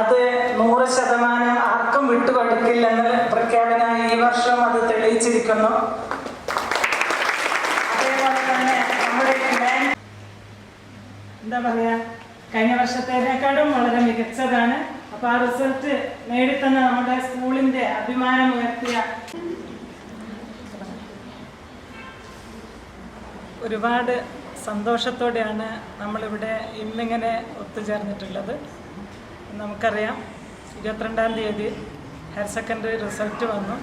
അത് നൂറ് ശതമാനം ആർക്കും വിട്ടുകൊടുക്കില്ലെന്ന് പ്രഖ്യാപനമായി ഈ വർഷം അത് തെളിയിച്ചിരിക്കുന്നു. അതേപോലെ തന്നെ നമ്മുടെ എന്താ പറയാ കഴിഞ്ഞ വർഷത്തേക്കാളും വളരെ മികച്ചതാണ്. അപ്പൊ ആ റിസൾട്ട് നേടിത്തന്ന നമ്മുടെ സ്കൂളിന്റെ അഭിമാനം ഉയർത്തിയ ഒരുപാട് സന്തോഷത്തോടെയാണ് നമ്മളിവിടെ ഇന്നിങ്ങനെ ഒത്തുചേർന്നിട്ടുള്ളത്. നമുക്കറിയാം. ഇരുപത്തിരണ്ടാം തീയതി ഹയർ സെക്കൻഡറി റിസൾട്ട് വന്നു.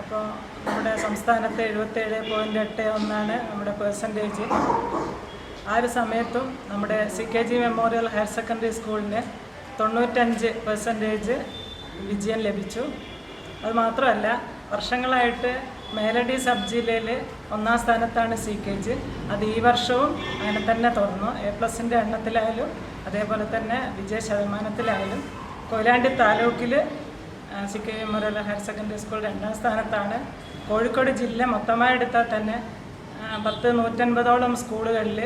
അപ്പോൾ നമ്മുടെ സംസ്ഥാനത്ത് എഴുപത്തേഴ് പോയിന്റ് എട്ട് ഒന്നാണ് നമ്മുടെ പേഴ്സന്റേജ് ആ ഒരു സമയത്തും നമ്മുടെ C K G memorial higher secondary സ്കൂളിന് തൊണ്ണൂറ്റഞ്ച് പെർസെന്റേജ് വിജയം ലഭിച്ചു. അത് മാത്രമല്ല വർഷങ്ങളായിട്ട് മേലടി സബ് ജില്ലയിൽ ഒന്നാം സ്ഥാനത്താണ് സി കെ ജി. അത് ഈ വർഷവും അങ്ങനെ തന്നെ തുടർന്നു. എ പ്ലസിന്റെ എണ്ണത്തിലായാലും അതേപോലെ തന്നെ വിജയ ശതമാനത്തിലായാലും കൊയിലാണ്ടി താലൂക്കിൽ C K memorial higher secondary school രണ്ടാം സ്ഥാനത്താണ്. കോഴിക്കോട് ജില്ല മൊത്തമായി എടുത്താൽ തന്നെ പത്ത് നൂറ്റൻപതോളം സ്കൂളുകളിൽ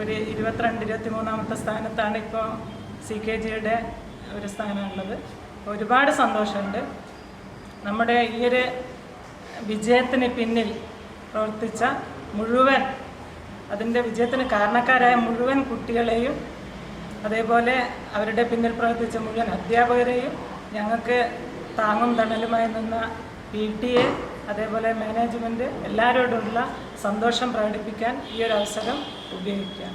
ഒരു ഇരുപത്തിരണ്ട് ഇരുപത്തി മൂന്നാമത്തെ സ്ഥാനത്താണ് ഇപ്പോൾ സി കെ ജിയുടെ ഒരു സ്ഥാനമുള്ളത്. ഒരുപാട് സന്തോഷമുണ്ട്. നമ്മുടെ ഈ ഒരു വിജയത്തിന് പിന്നിൽ പ്രവർത്തിച്ച മുഴുവൻ അതിന്റെ വിജയത്തിന് കാരണക്കാരായ മുഴുവൻ കുട്ടികളെയും അതേപോലെ അവരുടെ പിന്നിൽ പ്രവർത്തിച്ച മുഴുവൻ അധ്യാപകരെയും ഞങ്ങൾക്ക് താങ്ങും തണലുമായി നിന്ന പി ടി എ അതേപോലെ മാനേജ്മെന്റ് എല്ലാവരോടുമുള്ള സന്തോഷം പ്രകടിപ്പിക്കാൻ ഈ ഒരു അവസരം ഉപയോഗിക്കാം.